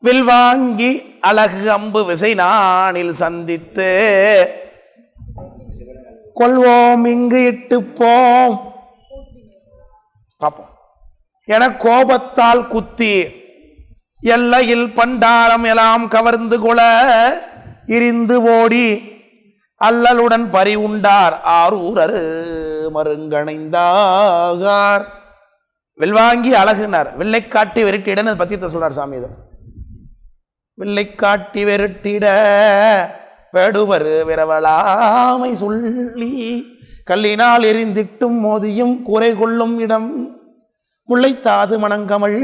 வில்வாங்கி அழகு அம்பு விசை நானில் சந்தித்து. கொள்வோம் இங்கு இட்டு போம். பார்ப்போம் என கோபத்தால் குத்தி எல்லையில் பண்டாரம் எல்லாம் கவர்ந்து கொள இரிந்து ஓடி அல்லலுடன் பறி உண்டார். ஆரூரரு மருங்கணைந்தாகார். வில்வாங்கி அழகுனார். வில்லை காட்டி விரட்டிடன்னு பத்தியத்தை சொல்றார் சாமி இது. வில்லை காட்டி வெருட்டிட வேடுவர் விரவலாமை சொல்லி கல்லினால் எரிந்திட்டும் மோதியும் குறை கொள்ளும் இடம் முல்லைத்தாது மணங்கமள்.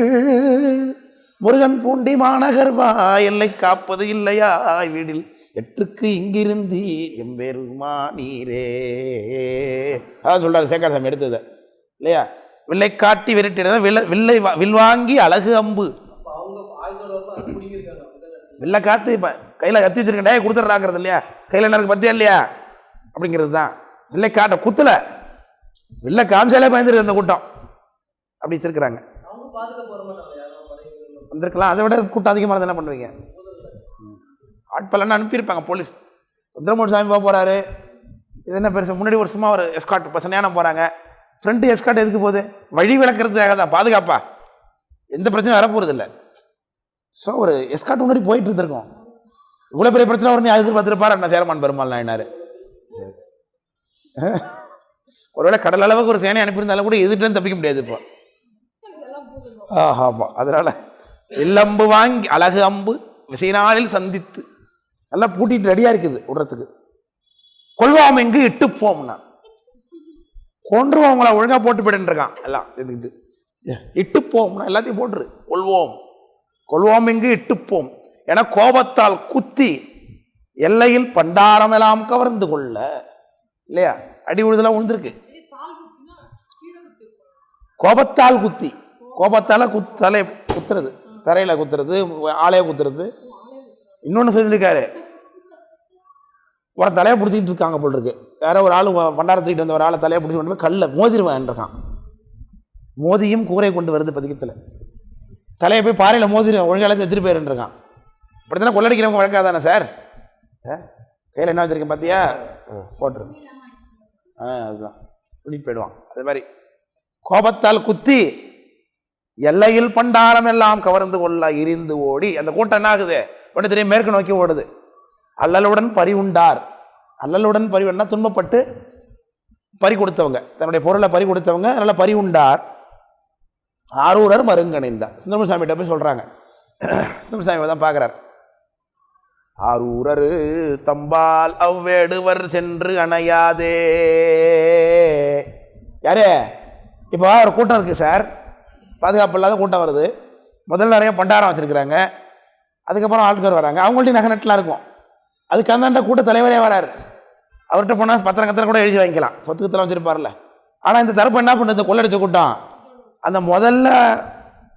முருகன் பூண்டி மாநகர் வா எல்லை காப்பது இல்லையா? வீடில் எட்டுக்கு இங்கிருந்தீர் எம்பெருமானீரே. அதான் சொல்றாரு சேகர் சாமி எடுத்தது. இல்லையா? வில்லை காட்டி விரட்டிட வில்லை வில்லை வா- வில்வாங்கி அழகு அம்பு. வெள்ள காற்று காத்து இப்போ கையில் கத்தி வச்சிருக்கேன் கொடுத்துட்றாங்கிறது இல்லையா? கையில் எனக்கு பத்தியா இல்லையா? அப்படிங்கிறது தான். வெள்ளை காட்ட குத்துல. வெள்ளை காமிச்சாலே பயந்துருக்கு அந்த கூட்டம். அப்படி வச்சிருக்கிறாங்க. வந்திருக்கலாம். அதை விட கூட்டம் அதிகமாக இருந்தால் என்ன பண்ணுவீங்க? ஆட்பலன்னு அனுப்பியிருப்பாங்க போலீஸ். ருத்ரமூர்த்தி சாமி போக போகிறாரு இது என்ன பெருசு? முன்னாடி ஒரு சும்மா ஒரு எஸ்காட் பசனையான போகிறாங்க ஃப்ரண்ட்டு எஸ்காட் எதுக்கு போகுது? வழி விளக்குறதுக்காக தான். பாதுகாப்பா? எந்த பிரச்சனையும் வரப்போகிறது இல்லை ஸோ ஒரு எஸ்காட் முன்னாடி போயிட்டு இருந்திருக்கோம். இவ்வளோ பெரிய பிரச்சனை வரும் நீ எதிர்பார்த்துருப்பார்? அண்ணா சேரமான் பெருமாள் நாயனார். ஒருவேளை கடல் அளவுக்கு ஒரு சேனை அனுப்பியிருந்தாலும் கூட எதிர்ட்டு தப்பிக்க முடியாது இப்போ. ஆமாம் அதனால் எல்லம்பு வாங்கி அழகு அம்பு விசைநாளில் சந்தித்து நல்லா பூட்டிட்டு ரெடியாக இருக்குது விடுறதுக்கு. கொள்வாம் எங்கு இட்டு போம்னா. கொன்றுவோம் அவங்கள ஒழுங்காக போட்டு போயிட்டு இருக்கான். எல்லாம் எதுக்கிட்டு? இட்டு போம்னா எல்லாத்தையும் போட்டுரு. கொள்வோம். கொள்வோம் இங்கு இட்டுப்போம். என கோபத்தால் குத்தி எல்லையில் பண்டாரம் எல்லாம் கவர்ந்து கொள்ள. இல்லையா? அடி உழுதெல்லாம் உழுந்திருக்கு. கோபத்தால் குத்தி. கோபத்தால் குத் தலை குத்துறது. தரையில் குத்துறது ஆளைய குத்துறது. இன்னொன்று சொல்லியிருக்காரு. ஒரு தலையை பிடிச்சிக்கிட்டு இருக்காங்க போல் இருக்கு வேற ஒரு ஆள் பண்டாரத்துக்கிட்டு வந்த ஒரு ஆளை தலையை பிடிச்சி கொண்டு போய் கல்ல மோதிருவான் இருக்கான் மோதியும் கூரை கொண்டு வருது பதிக்கத்தில். தலையை போய் பாறையில் மோதிருவேன் ஒழுங்கால வச்சுட்டு போயிருந்துருக்கான் இப்படி தானே கொள்ளடிக்கிறவங்க வழக்காக தானே சார் கையில் என்ன வச்சுருக்கேன் பார்த்தியா போட்டுரு. ஆ அதுதான். துணி போயிடுவான். அது மாதிரி. கோபத்தால் குத்தி எல்லையில் பண்டாரம் எல்லாம் கவர்ந்து கொள்ள இருந்து ஓடி அந்த கூட்டம் என்ன ஆகுது? உடனே தெரியும் மேற்கு நோக்கி ஓடுது. அல்லலுடன் பறி உண்டார். அல்லலுடன் பறி துன்பப்பட்டு பறி கொடுத்தவங்க. தன்னுடைய பொருளை பறி கொடுத்தவங்க அதனால் பறி உண்டார். ஆரூரர் மருங்கணைந்தார். சுந்தரம சாமிகிட்ட போய் சொல்கிறாங்க சுந்தரம சாமி தான் பார்க்குறார் ஆரூரரு தம்பால் அவ்வேடுவர் சென்று அணையாதே. யாரே? இப்போ ஒரு கூட்டம் இருக்குது சார். பாதுகாப்பு இல்லாத கூட்டம் வருது. முதல்ல நிறைய பண்டாரம் வச்சுருக்குறாங்க. அதுக்கப்புறம் ஆட்கள் வராங்க. அவங்கள்ட்ட நகை நட்டுலாம் இருக்கும். அதுக்கு அந்தாண்ட கூட்ட தலைவரே வராரு. அவர்கிட்ட போனால் பத்திரம் கத்திரம் கூட எழுதி வாங்கிக்கலாம். சொத்து வச்சுருப்பார்ல ஆனால் இந்த தரப்பு என்ன பண்ணுது? கொள்ளடிச்ச கூட்டம். அந்த முதல்ல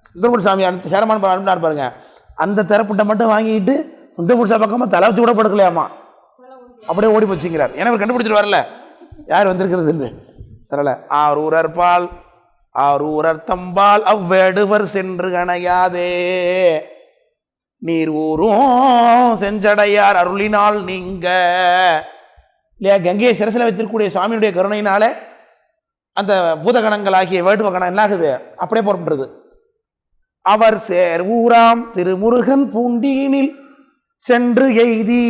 சுந்தரமூர்த்தி சாமி அனுப்பி சேரமான அனுப்பினார் பாருங்க. அந்த திறப்புட்டை மட்டும் வாங்கிட்டு சுந்தரமூர்த்தி சாமி பக்கமாக தலை வச்சு கூட படுக்கலையாமா? அப்படியே ஓடி போச்சுங்கிறார். ஏன்னா அவர் கண்டுபிடிச்சிட்டு வரல யார் வந்திருக்கிறதுன்னு? அதனால் ஆரூரர் பால் ஆரூரர் தம்பால் அவ்வேடுவர் சென்று அணையாதே. நீர் ஊரும் செஞ்சடையார் அருளினால் நீங்க. இல்லையா? கங்கையை சிரசில் வைத்திருக்கக்கூடிய சுவாமியுடைய கருணையினால அந்த பூதகணங்களாகிய வேடுவ கணம் என்ன ஆகுது அப்படியே புறப்படுறது அவர் சேர் ஊராம் திருமுருகன் பூண்டியினில் சென்று எய்தி.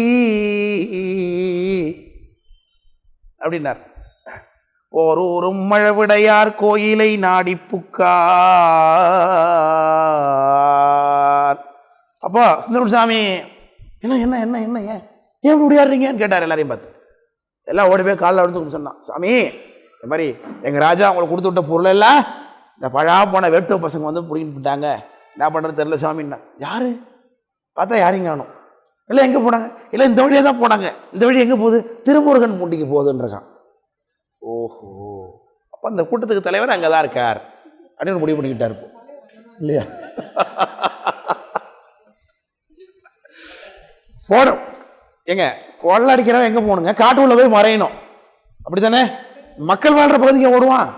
அப்படின்னார். ஓரூரும் மழவிடையார் கோயிலை நாடி புக்கார். அப்போ சுந்தரம் சாமி என்ன என்ன என்ன என்ன ஏன்? ஏன் இப்படி ஓடியாடுறீங்கன்னு கேட்டார் எல்லாரையும் பார்த்து. எல்லாம் ஓடி போய் காலில் வந்து சொன்னான். சாமி இந்த மாதிரி எங்கள் ராஜா அவங்களுக்கு கொடுத்து விட்ட பொருளெல்லாம் இந்த பழா போன வேட்டு பசங்க வந்து பிடிங்கிட்டு போட்டாங்க என்ன பண்ணுறது தெரில சாமின்னா யார்? பார்த்தா யாரையும் காணும். இல்லை எங்கே போனாங்க? இல்லை இந்த வழியாக தான் போனாங்க. இந்த வழி எங்கே போகுது? திருமுருகன் பூண்டிக்கு போகுதுன்றிருக்கான் ஓஹோ. அப்போ அந்த கூட்டத்துக்கு தலைவர் அங்கே தான் இருக்கார். அப்படின்னு முடிவு பண்ணிக்கிட்டா இருப்போம் இல்லையா? போகணும் ஏங்க கொள்ளடிக்கிறவன் எங்கே போகணுங்க? காட்டு உள்ள போய் மறையணும். அப்படி தானே மக்கள் வாழ்கிற பகுதிக்கு ஓடுவான்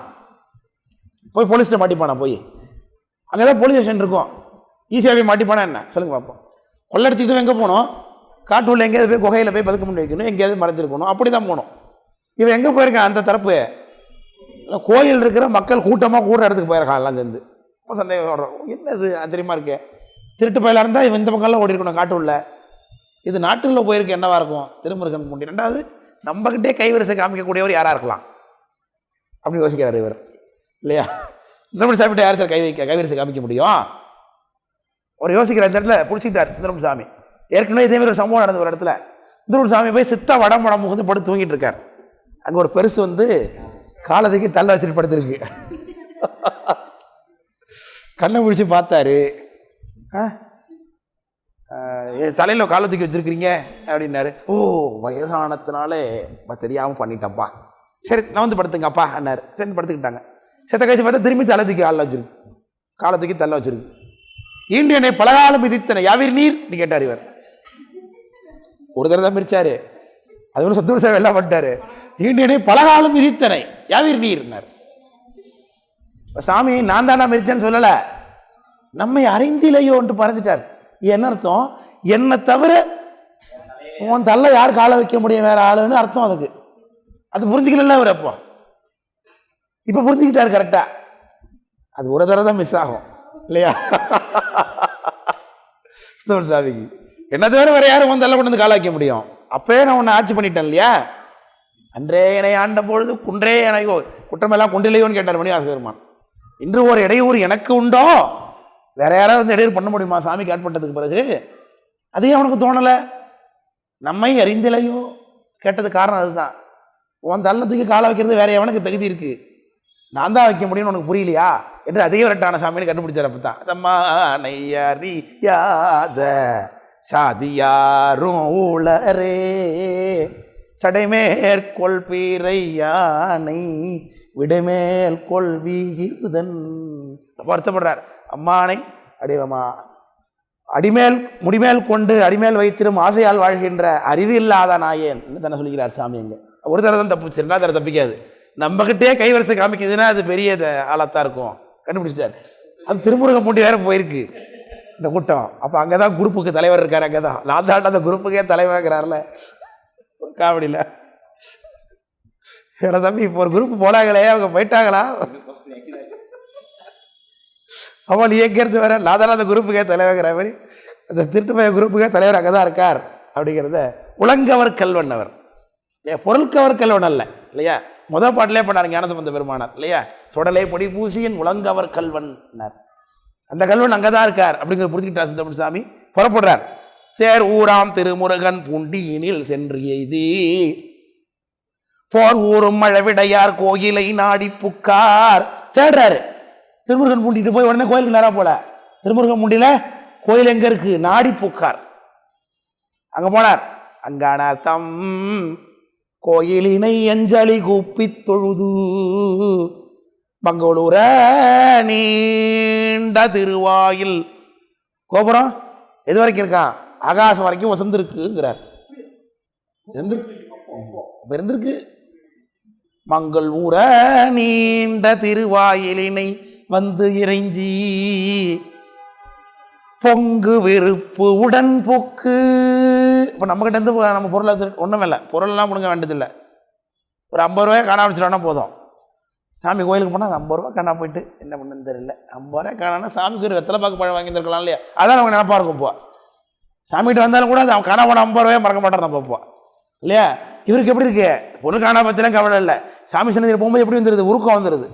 போய் போலீஸ்கிட்ட மாட்டிப்பானா போய்? அங்கே தான் போலீஸ் ஸ்டேஷன் இருக்கும். ஈஸியாக போய் மாட்டிப்பானா என்ன? சொல்லுங்க பார்ப்போம் கொள்ளடிச்சிக்கிட்டு எங்கே போகணும்? காட்டு உள்ள எங்கேயாவது போய் குகையில் போய் பதுக்க முடி வைக்கணும். எங்கேயாவது மறைஞ்சிருக்கணும் அப்படி தான் போகணும். இவன் எங்கே போயிருக்கான் அந்த தரப்பு? கோயில் இருக்கிற மக்கள் கூட்டமாக கூடுற இடத்துக்கு போயிருக்கான் எல்லாம் சேர்ந்து. இப்போ சந்தேகம் வர்றோம் என்னது ஆச்சரியமாக இருக்கே. திருட்டு பயிலாக இருந்தால் இவன் இந்த பக்கம்லாம் ஓடி இருக்கணும் காட்டுள்ள இது நாட்டில் போயிருக்கு என்னவாக இருக்கும்? திருமுருகன் பூண்டி ரெண்டாவது நம்மக்கிட்டே கைவரிசை காமிக்கக்கூடியவர் யாராக இருக்கலாம்? அப்படின்னு யோசிக்கிறார் இவர். இல்லையா? சுந்தரமணி சாமிகிட்ட யார் சார் கை வைக்க கைவரிசை காமிக்க முடியும்? அவர் யோசிக்கிறார் இந்த இடத்துல பிடிச்சிக்கிட்டார் சுந்தரமணி சாமி ஏற்கனவே இதே மாதிரி ஒரு சம்பவம் நடந்த ஒரு இடத்துல சுந்தரமணி சாமி போய் சித்தா வடம் வடம் முகந்து படுத்து தூங்கிட்டு இருக்கார். அங்கே ஒரு பெருசு வந்து காலத்துக்கு தள்ள வச்சுட்டு படுத்துருக்கு. கண்ணை பிடிச்சி பார்த்தாரு. ஆ? தலையில் காலத்துக்கு வச்சுருக்கிறீங்க வச்சிருக்கிறீங்க அப்படின்னாரு. ஓ வயசானத்தினாலே தெரியாமல் பண்ணிட்டேன்ப்பா சரி நான் வந்து படுத்துங்கப்பா அண்ணார் சரி படுத்துக்கிட்டாங்க. செத்த கழிச்சு பார்த்தா திரும்பி தலை தூக்கி ஆளில் வச்சிருக்கு. காலை தூக்கி தள்ள வச்சிருக்கு. ஈண்டு என்னை பலகாலம் மிதித்தனை யாவிர் நீர்? நீ கேட்டார் இவர். ஒரு தடவை தான் மிரிச்சாரு அது ஒரு சொத்து சேவை எல்லாம் பண்ணிட்டாரு. ஈண்டு என்னை பலகாலம் விதித்தனை யாவிர் நீர்னார் சாமி நான் தானா மிரிச்சேன்னு சொல்லலை. நம்மை அறிந்திலையோ என்று பறந்துட்டார். என்ன அர்த்தம்? என்னை தவிர உன் தள்ள யார் காலை வைக்க முடியும்? வேற ஆளுன்னு அர்த்தம் அதுக்கு. அது புரிஞ்சுக்கல அவர் அப்போ. இப்போ புரிஞ்சுக்கிட்டார் கரெக்டாக அது ஒரு தடவை தான் மிஸ் ஆகும். இல்லையா? சுந்தர சாமிக்கு. என்ன தவிர வேறு யாரும் உன் தள்ள கொண்டு வந்து காலை வைக்க முடியும். அப்போயே நான் ஒன்று ஆட்சி பண்ணிட்டேன் இல்லையா? அன்றே என்னை ஆண்ட பொழுது குன்றே எனக்கோ குற்றமெல்லாம் கொண்டில்லையோன்னு கேட்டார் மணி பெருமான். இன்று ஒரு இடையூறு எனக்கு உண்டோ? வேற யாராவது வந்து இடையூறு பண்ண முடியுமா? சாமிக்கு கேட்பட்டதுக்கு பிறகு? அதையும் அவனுக்கு தோணலை. நம்மை அறிந்திலையோ? கேட்டது காரணம் அதுதான். உன் தள்ள தூக்கி காலை வைக்கிறது வேற எவனுக்கு தகுதி இருக்கு? நான் தான் வைக்க முடியும்னு உனக்கு புரியலையா? என்று அதே வரட்டான சாமின்னு கண்டுபிடிச்சார் அப்போ தான் தம்மா நையறியாத சாதியாரும் ஊழரே சடைமேற்கொள் பீரையானை விடைமேல் கொள் வருத்தப்படுறார். அம்மானை அடிவமா. அடிமேல் முடிமேல் கொண்டு அடிமேல் வைத்திரும் ஆசையால் வாழ்கின்ற அறிவு இல்லாத நாயேன். தானே சொல்லிக்கிறார் சாமி எங்கே ஒரு தடவை தான் தப்புச்சு ரெண்டாவது தடவை தப்பிக்காது. நம்மகிட்டே கைவரிசை காமிக்குதுன்னா அது பெரிய ஆளாத்தான் இருக்கும். கண்டுபிடிச்சிட்டார். அது திருமுருகன் பூண்டி வேற போயிருக்கு. இந்த கூட்டம். அப்போ அங்கே தான் குரூப்புக்கு தலைவர் இருக்கார் அங்கே தான் நான் தான் அந்த குரூப்புக்கே தலைவர்கிறார்ல காமெடியில். என்ன தம்பி இப்போ ஒரு குரூப் போனாங்களே அவங்க போயிட்டாங்களா? அவள் இயக்கிறது வேற. நான் தானே அந்த குரூப்புக்கே தலைவர்கிற மாதிரி. அந்த திருட்டுமய குரூப்புக்கே தலைவர் அங்கே தான் இருக்கார் அப்படிங்கிறத உலங்கவர் கல்வன் அவர். பொருட்கவர் கல்வன் அல்ல இல்லையா? முதல் பாட்டிலே பண்ணார் ஞானசம்பந்த பெருமானார் இல்லையா? சுடலை பொடி பூசியின் உலங்கவர் கல்வன்னார். அந்த கல்வன் அங்கே தான் இருக்கார் அப்படிங்கிறத புரிஞ்சுக்கிட்டார் சுந்தரமணி சாமி. புறப்படுறார். சேர் ஊராம் திருமுருகன் பூண்டியினில் சென்று எய்தி போர் ஊரும் மழவிடையார் கோயிலை நாடி புக்கார். தேடுறாரு. திருமுருகன் பூண்டிட்டு போய் உடனே கோயிலுக்கு நேராக போல. திருமுருகன் பூண்டியில கோயில் எங்க இருக்கு? நாடி புக்கார். அங்க போனார். அங்கான தம் கோயிலினை அஞ்சலி கூப்பித் தொழுது. மங்களூர நீண்ட திருவாயில். கோபுரம் எது வரைக்கும் இருக்கான் ஆகாசம் வரைக்கும் வசந்திருக்குங்கிறார். இருந்திருக்கு இருந்திருக்கு. மங்கள் ஊர நீண்ட திருவாயிலினை வந்து இறைஞ்சி. பொங்கு வெறுப்பு உடன் போக்கு. இப்போ நம்மக்கிட்ட இருந்து நம்ம பொருளை ஒன்றும் இல்லை. பொருளெல்லாம் முடுங்க வேண்டியதில்லை. ஒரு ஐம்பது ரூபாய் காணா வச்சுட்டோன்னா போதும். சாமி கோயிலுக்கு போனால் ஐம்பது ரூபா காணா போயிட்டு என்ன பண்ணுன்னு தெரியல. ஐம்பது ரூபாய் காணானா சாமிக்கு ஒரு வெத்தலை பாக்கு பழம் வாங்கியிருக்கலாம் இல்லையா? அதான் நமக்கு நினப்பாக இருக்கும் இப்போ. சாமிகிட்ட வந்தாலும் கூட அது அவன் காணா போன ஐம்பது ரூபாய் மறக்க மாட்டான் நம்ம இப்போ. இல்லையா? இவருக்கு எப்படி இருக்கு? பொருள் காணா பற்றிலாம் கவலை இல்லை. சாமி சன்னதியில் போகும்போது எப்படி வந்துடுது உருக்கம் வந்துடுது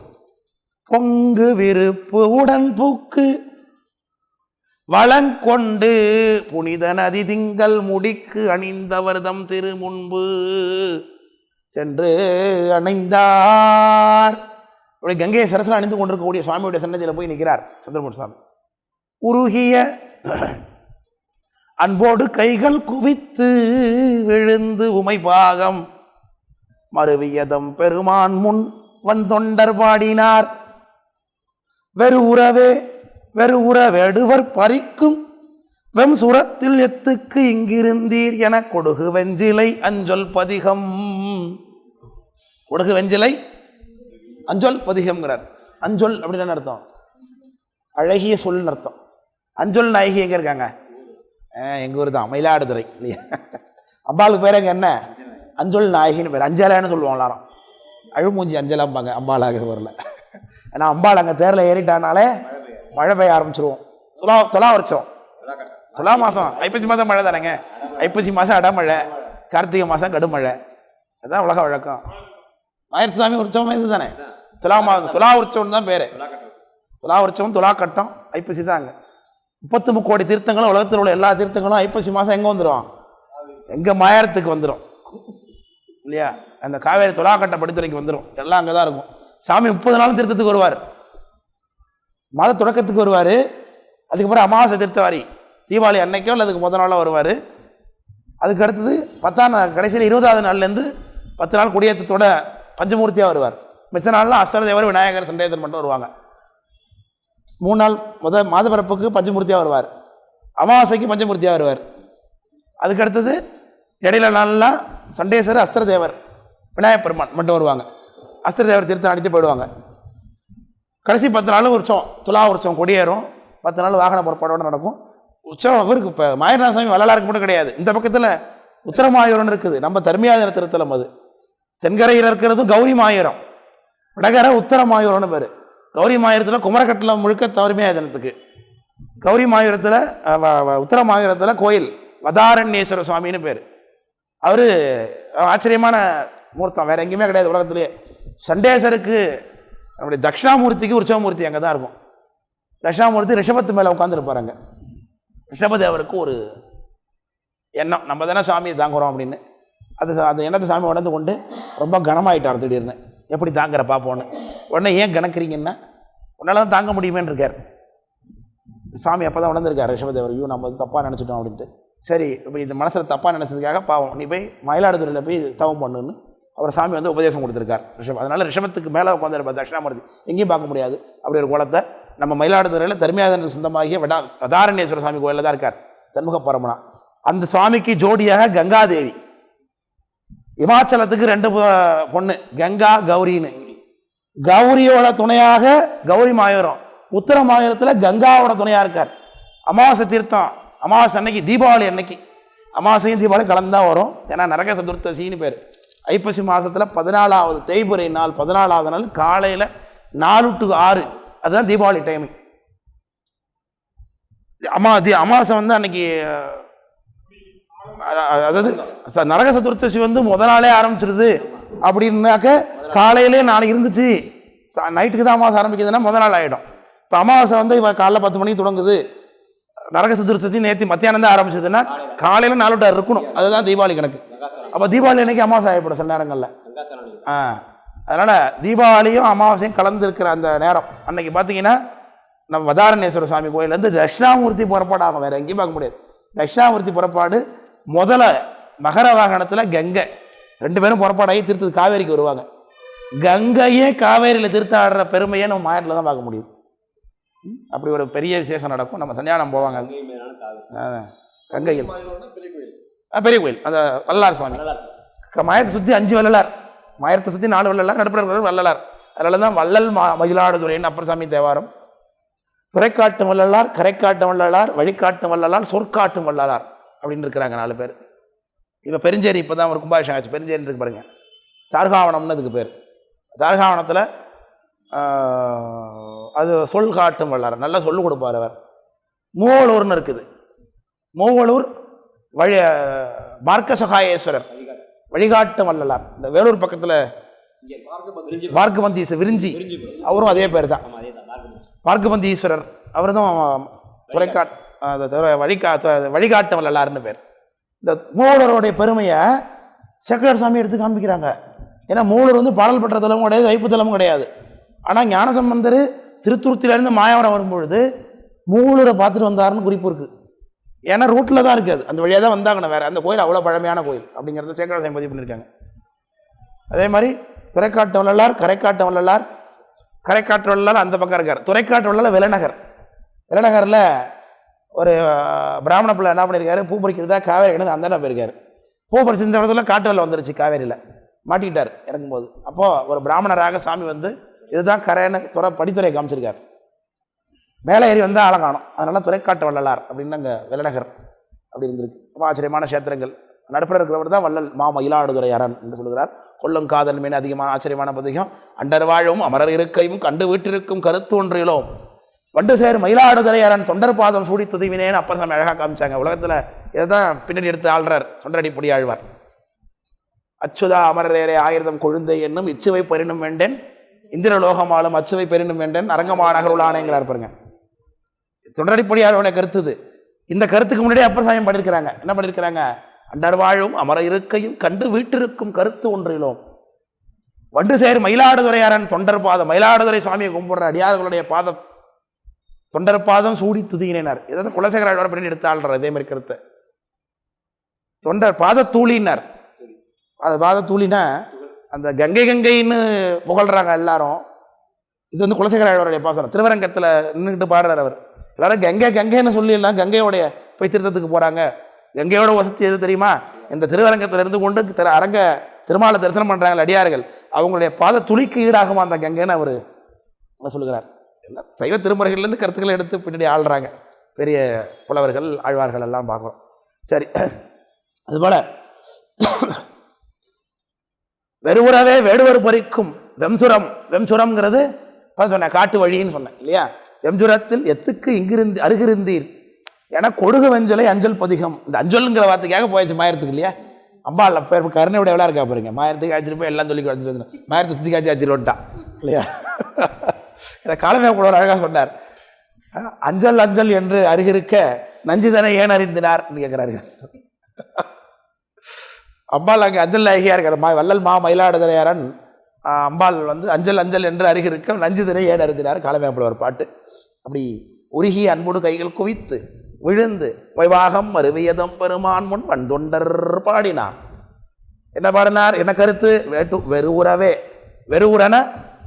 பொங்கு விருப்பு உடன் பூக்கு வளங்கொண்டு புனித நதி திங்கள் முடிக்கு அணிந்தவர்தம் திரு முன்பு சென்று அணைந்தார். இப்படி கங்கையை சரசில் அணிந்து கொண்டிருக்கக்கூடிய சுவாமியுடைய சன்னதியில் போய் நிற்கிறார் சுந்தரமூர்த்தி சுவாமி உருகிய அன்போடு கைகள் குவித்து விழுந்து உமைபாகம் மறுவியதம் பெருமான் முன் வந்தொண்டர் பாடினார். வெறு உறவே வெறு வேடுவர் பறிக்கும். வெம் சுரத்தில் எத்துக்கு இங்கிருந்தீர் என கொடுகு வெஞ்சிலை அஞ்சொல் பதிகம். கொடுகு வெஞ்சிலை அஞ்சொல் பதிகம்ங்கிறார். அஞ்சொல் அப்படின்னு என்ன அர்த்தம்? அழகிய சொல்னு அர்த்தம். அஞ்சொல் நாயகி எங்கே இருக்காங்க? எங்கள் ஊர் தான் மயிலாடுதுறை. இல்லையா? அம்பாளுக்கு பேர் அங்கே என்ன? அஞ்சொல் நாயகின்னு பேர். அஞ்சலான்னு சொல்லுவோம் எல்லாரும். அழுமூஞ்சி அஞ்சலாம்பாங்க அம்பாளாக வரல ஏன்னா அம்பாள் அங்கே தேரில் ஏறிட்டானாலே மழை பெய்ய ஆரம்பிச்சிருவோம். துலா துலா வருஷம். துலா மாதம் ஐப்பசி மாதம் மழை தானேங்க. ஐப்பசி மாதம் அடமழை கார்த்திகை மாதம் கடுமழை அதுதான் உலக வழக்கம். நாயர்சாமி சாமி உற்சவமே இது தானே துலா மாதம் துலா உற்சவம் தான் பேர். துலா உற்சவம் துலா கட்டம் ஐப்பசி தான் அங்கே முப்பத்து முக்கோடி தீர்த்தங்களும் உலகத்தில் உள்ள எல்லா தீர்த்தங்களும் ஐப்பசி மாதம் எங்கே வந்துடும் எங்கள் மாயாரத்துக்கு வந்துடும் இல்லையா? அந்த காவேரி துலா கட்ட படித்துறைக்கு வந்துடும் எல்லாம் அங்கே தான் இருக்கும். சாமி முப்பது நாளும் திருத்தத்துக்கு வருவார். மத தொடக்கத்துக்கு வருவார். அதுக்கப்புறம் அமாவாசை தீர்த்தவாரி. தீபாவளி அன்னைக்கோ இல்லை அதுக்கு முத நாளோ வருவார். அதுக்கு அடுத்தது பத்தாம் நாள் கடைசியில் இருபதாவது நாள்லேருந்து பத்து நாள் கொடியேற்றத்தோட பஞ்சமூர்த்தியாக வருவார். மிச்ச நாளில் அஸ்தரதேவர் விநாயகர் சண்டேசன் மட்டும் வருவாங்க. மூணு நாள் முத மாதப்பரப்புக்கு பஞ்சமூர்த்தியாக வருவார். அமாவாசைக்கு பஞ்சமூர்த்தியாக வருவார். அதுக்கு அடுத்தது இடையில நாள்லாம் சண்டேஸ்வரர் அஸ்திரதேவர் விநாயகப் பெருமான் மட்டும் வருவாங்க. அஸ்திரதேவர் தீர்த்தம் அடிட்டு போயிடுவாங்க. கடைசி பத்து நாள் உற்சவம் துலா உற்சவம் கொடியேறும். பத்து நாள் வாகன புறப்பாடோட நடக்கும். உற்சவம் அவருக்கு இப்போ? மாயநாசாமி வள்ளலாருக்கு மட்டும் கிடையாது. இந்த பக்கத்தில் உத்தரமாயூரம்னு இருக்குது. நம்ம தர்மியாதன திருத்தலம் அது. தென்கரையில் இருக்கிறதும் கௌரி மாயூரம் வடகரை உத்தரமாயூரம்னு பேர். கௌரி மாயூரத்தில் குமரக்கட்டில் முழுக்க தர்மியாதனத்துக்கு கௌரி மாயூரத்தில் உத்தரமாயூரத்தில் கோயில் வதாரண்யேஸ்வர சுவாமின்னு பேர். அவர் ஆச்சரியமான மூர்த்தம். வேறு எங்கேயுமே கிடையாது உலகத்திலேயே. சண்டேசருக்கு நம்முடைய தட்சிணாமூர்த்திக்கு உற்சவமூர்த்தி அங்கே தான் இருக்கும் தட்சிணாமூர்த்தி ரிஷபத்து மேலே உட்காந்துருப்பார் அங்கே. ரிஷபதேவருக்கு ஒரு எண்ணம். நம்ம தானே சாமியை தாங்குறோம் அப்படின்னு. அது அந்த எண்ணத்தை சாமி உணர்ந்து கொண்டு ரொம்ப கனமாயிட்டார் திடீர்னு. எப்படி தாங்குற பார்ப்போன்னு உடனே ஏன் கணக்குறீங்கன்னா உன்னால் தான் தாங்க முடியுமேன்னு இருக்கார். சாமி அப்போ தான் உணர்ந்திருக்கார் ரிஷபதேவர் ஐயோ நம்ம வந்து தப்பாக நினச்சிட்டோம் அப்படின்ட்டு. சரி இப்போ இந்த மனசில் தப்பாக நினச்சதுக்காக பாவம். நீ போய் மயிலாடுதுறையில் போய் தவம் பண்ணுன்னு அவர் சாமி வந்து உபதேசம் கொடுத்துருக்கார். ரிஷபம் அதனால் ரிஷபத்துக்கு மேலே உட்காந்துருப்பார் தட்சிணாமூர்த்தி. எங்கேயும் பார்க்க முடியாது. அப்படி ஒரு குளத்தை நம்ம மயிலாடுதுறையில் தர்மியாதனுக்கு சொந்தமாகிய வடா வதாரண்யேஸ்வர சாமி கோயிலில் தான் இருக்கார். தன்முக பரமனா. அந்த சுவாமிக்கு ஜோடியாக கங்காதேவி. இமாச்சலத்துக்கு ரெண்டு பொண்ணு. கங்கா கௌரின்னு. கௌரியோட துணையாக கௌரி மாயூரம் உத்தர மாயூரத்தில் கங்காவோட துணையாக இருக்கார். அமாவாசை தீர்த்தம். அமாவாசை அன்னைக்கு தீபாவளி அன்னைக்கு. அமாவாசையும் தீபாவளி கலந்து தான் வரும். ஏன்னா நரக சதுர்த்தசின்னு பேர். ஐப்பசி மாதத்தில் பதினாலாவது தேய்புரை நாள் பதினாலாவது நாள் காலையில் நாலு டு ஆறு. அதுதான் தீபாவளி டைமிங் அமா தி அமாவாசை வந்து அன்னைக்கு அதாவது நரக சதுர்த்தசி வந்து முத நாளே ஆரம்பிச்சிருது. அப்படின்னாக்க காலையிலே நாளைக்கு இருந்துச்சு. நைட்டுக்கு தான் அமாவாசை ஆரம்பிக்குதுன்னா முத நாள் ஆகிடும் இப்போ அமாவாசை வந்து இப்போ காலைல பத்து மணிக்கு தொடங்குது. நரக சதுர்த்தசி நேற்று மத்தியானம் தான் ஆரம்பிச்சதுன்னா காலையில் நாலு டு இருக்கணும். அதுதான் தீபாவளி கணக்கு. அப்போ தீபாவளி அன்னைக்கு அமாவாசை ஆகிப்படும் சில நேரங்களில். ஆ அதனால் தீபாவளியும் அமாவாசையும் கலந்து இருக்கிற அந்த நேரம். அன்னைக்கு பார்த்தீங்கன்னா நம்ம வதாரண்யேஸ்வர சுவாமி கோயிலேருந்து தட்சிணாமூர்த்தி புறப்பாடு ஆகும் வேறு எங்கேயும் பார்க்க முடியாது. தட்சிணாமூர்த்தி புறப்பாடு முதல்ல மகர வாகனத்தில் கங்கை. ரெண்டு பேரும் புறப்பாடாகி திருத்து காவேரிக்கு வருவாங்க. கங்கையே காவேரியில் திருத்த ஆடுற பெருமையை நம்ம மாயத்தில் தான் பார்க்க முடியுது. அப்படி ஒரு பெரிய விசேஷம் நடக்கும். நம்ம சன்னியானம் போவாங்க. கங்கையில். பெரிய கோயில். அந்த வல்லார் சுவாமி. மாயத்தை சுற்றி அஞ்சு வள்ளலார். மாயத்தை சுற்றி நாலு வள்ளலார் நடுப்புற வள்ளலார் அதனால தான் வள்ளல் மா மயிலாடுதுறைன்னு அப்பரசாமி தேவாரம். துறைக்காட்டும் வள்ளலார் கரைக்காட்டும் வள்ளலார் வழிகாட்டும் வள்ளலார் சொற்காட்டும் வள்ளலார் அப்படின்னு இருக்கிறாங்க நாலு பேர். இப்போ பெருஞ்சேரி இப்போ தான் ஒரு கும்பாபிஷேகம் ஆச்சு. பெருஞ்சேரி இருக்கு பாருங்க. தார்காவனம்னு அதுக்கு பேர். தார்காவனத்தில் அது சொல் காட்டும் வள்ளலார். நல்லா சொல்லு கொடுப்பார் அவர். மூவலூர்னு இருக்குது. மூவலூர் வழி மார்க்க சகாயேஸ்வரர் வழிகாட்டு வல்லலார் இந்த வேலூர் பக்கத்தில் மார்க்கபந்தீஸ்வரர் விரிஞ்சி. அவரும் அதே பேர் தான் மார்க்கபந்தீஸ்வரர் அவர்தான் அவர் தான் தவிர வழிகா த- வழிகாட்டு பேர். இந்த மூலருடைய பெருமையை சேக்கடார் சாமி எடுத்து காண்பிக்கிறாங்க. ஏன்னா மூலர் வந்து பாடல் பெற்ற தலமும் கிடையாது வைப்பு தலமும் கிடையாது. ஆனால் ஞானசம்பந்தர் திருத்துருத்திலேருந்து மாயாவரம் வரும்பொழுது மூலரை பார்த்துட்டு வந்தாருன்னு குறிப்பு இருக்குது ஏன்னா ரூட்டில் தான் இருக்குது அந்த வழியாக தான் வந்தாங்கண்ணே வேறு. அந்த கோயில் அவ்வளோ பழமையான கோயில் அப்படிங்கிறத சேக்கடார் பதிவு பண்ணியிருக்காங்க அதே மாதிரி துறைக்காட்டு வள்ளலார் கரைக்காட்டு வள்ளலார் கரைக்காட்டு வள்ளலார் அந்த பக்கம் இருக்கார். துறைக்காட்டு வள்ளலார் விலநகர். விலநகரில் ஒரு பிராமண பிள்ளை என்ன பண்ணியிருக்காரு பூ பறிக்கிறதா காவேரி கிடந்து அந்த போயிருக்காரு. பூ பறிச்சு இந்த இடத்துல காட்டு வெள்ளம் வந்துருச்சு காவேரியில். மாட்டிக்கிட்டார் இறங்கும்போது. அப்போது ஒரு பிராமணராக சாமி வந்து இதுதான் கரைன்னு துறை படித்துறை காமிச்சிருக்கார். மேலே ஏறி வந்தால் ஆழம் காணும். அதனால துறைக்காட்டு வள்ளலார் அப்படின்னு அங்கே வெள்ளநகர் அப்படி இருந்திருக்கு. ரொம்ப ஆச்சரியமான கஷேத்திரங்கள். நடுப்புற இருக்கிறவர் தான் வள்ளல். மா மயிலாடுதுறை அரண் என்று சொல்கிறார் கொல்லும் காதல் மீன் அதிகமான ஆச்சரியமான பதிகம். அண்டர் வாழும் அமரர் இருக்கையும் கண்டு வீட்டிற்கும் கருத்து ஒன்றிலும். வண்டு சேர் மயிலாடுதுறை அரண் தொண்டர் பாதம் சூடி துதிவினேன்னு அப்பர் சாமி அழகாக காமிச்சாங்க. உலகத்தில் இதை தான் பின்னாடி எடுத்து ஆள்றார். தொண்டரடி பொடி ஆழ்வார். அச்சுதா அமரரேரே ஆயிரதம் கொழுந்தை என்னும் இச்சுவை பெறினும் வேண்டேன். இந்திரலோகமாலும் அச்சுவை பெறினும் வேண்டேன். அரங்கமா நகருளானேங்கிறார் பாருங்க கருத்து இது இந்த கருத்துக்கு முன்னாடியே அப்பசாயம் சாமி பண்ணியிருக்கிறாங்க என்ன பண்ணியிருக்கிறாங்க அண்டர் வாழும் அமர இருக்கையும் கண்டு வீட்டிருக்கும் கருத்து ஒன்றிலும். வண்டு சேர் மயிலாடுதுறையாரன் தொண்டர் பாதம். மயிலாடுதுறை சுவாமியை கும்பிடுற அடியார்களுடைய பாதம். தொண்டர் பாதம் சூடி துதியினார். இதை குலசேகர ஆழ்வார் பண்ணி எடுத்து இதே மாதிரி கருத்தை. தொண்டர் பாத தூளினார் அது பாத தூளினா அந்த கங்கை கங்கைன்னு புகழ்றாங்க எல்லாரும். இது வந்து குலசேகர ஆழ்வாருடைய பாசனம். திருவரங்கத்தில் நின்றுக்கிட்டு பாடுறார் அவர். எல்லாரும் கங்கை கங்கைன்னு சொல்லிடலாம். கங்கையோடைய போய் திருத்தத்துக்கு போகிறாங்க கங்கையோட வசதி எது தெரியுமா? இந்த திருவரங்கத்தில் இருந்து கொண்டு திரு அரங்க திருமாலை தரிசனம் பண்ணுறாங்க அடியார்கள். அவங்களுடைய பாத துளிக்கு ஈடாகுமா அந்த கங்கைன்னு அவர் சொல்லுகிறார். எல்லாம் சைவ திருமுறைகள்லேருந்து கருத்துக்களை எடுத்து பின்னாடி ஆள்றாங்க. பெரிய புலவர்கள் ஆழ்வார்கள் எல்லாம் பார்க்குறோம் சரி. அதுபோல் வெறுவுறவே வேடுவர் பறிக்கும் வெம்சுரம். வெம்சுரம்ங்கிறது சொன்னேன் காட்டு வழின்னு சொன்னேன் இல்லையா? வெம்சுரத்தில் எத்துக்கு இங்கிருந்து அருகிருந்தீர். என கொடுகு வெஞ்சலை அஞ்சல் பதிகம். இந்த அஞ்சல்ங்கிற வார்த்தைக்காக போயிடுச்சு மாயத்துக்கு இல்லையா? அம்பாள் கருணை கருணையோட எவ்வளோ இருக்கா பாருங்க. மாயத்துக்கு ஆச்சிட்டு போய் எல்லாம் சொல்லி வச்சுட்டு வந்து மாயத்தை சுற்றி காய்ச்சி ஆச்சிட்டு வந்துட்டான் இல்லையா? இதை காலமே கூட ஒரு அழகாக சொன்னார் அஞ்சல் அஞ்சல் என்று அருகிருக்க நஞ்சுதனை ஏன் அறிந்தினார் கேட்குறாரு அம்பாள் அங்கே அஞ்சல் நாயகியாக இருக்கிற மா வள்ளல் மா மயிலாடுதுறையாரன் அம்பாள் வந்து அஞ்சல் அஞ்சல் என்று அருகிருக்க நஞ்சுதனை ஏன் அருந்தினார்? காலமேப்பட ஒரு பாட்டு. அப்படி உருகி அன்போடு கைகள் குவித்து விழுந்து வைவாகம் அருவியதம் பெருமான் முன் வன் தொண்டர் பாடினார் என்ன பாடினார்? என்ன கருத்து? வேட்டு வெறுவுறவே வெறுவுறன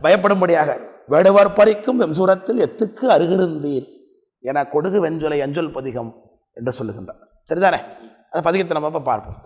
பயப்படும்படியாக வெடுவர் பறிக்கும் வெம்சூரத்தில் எத்துக்கு அருகிருந்தீர் என கொடுகு வெஞ்சொலை அஞ்சொல் பதிகம் என்று சொல்லுகின்றார். சரிதானே? அந்த பதிகத்தை நம்ம பார்ப்போம்.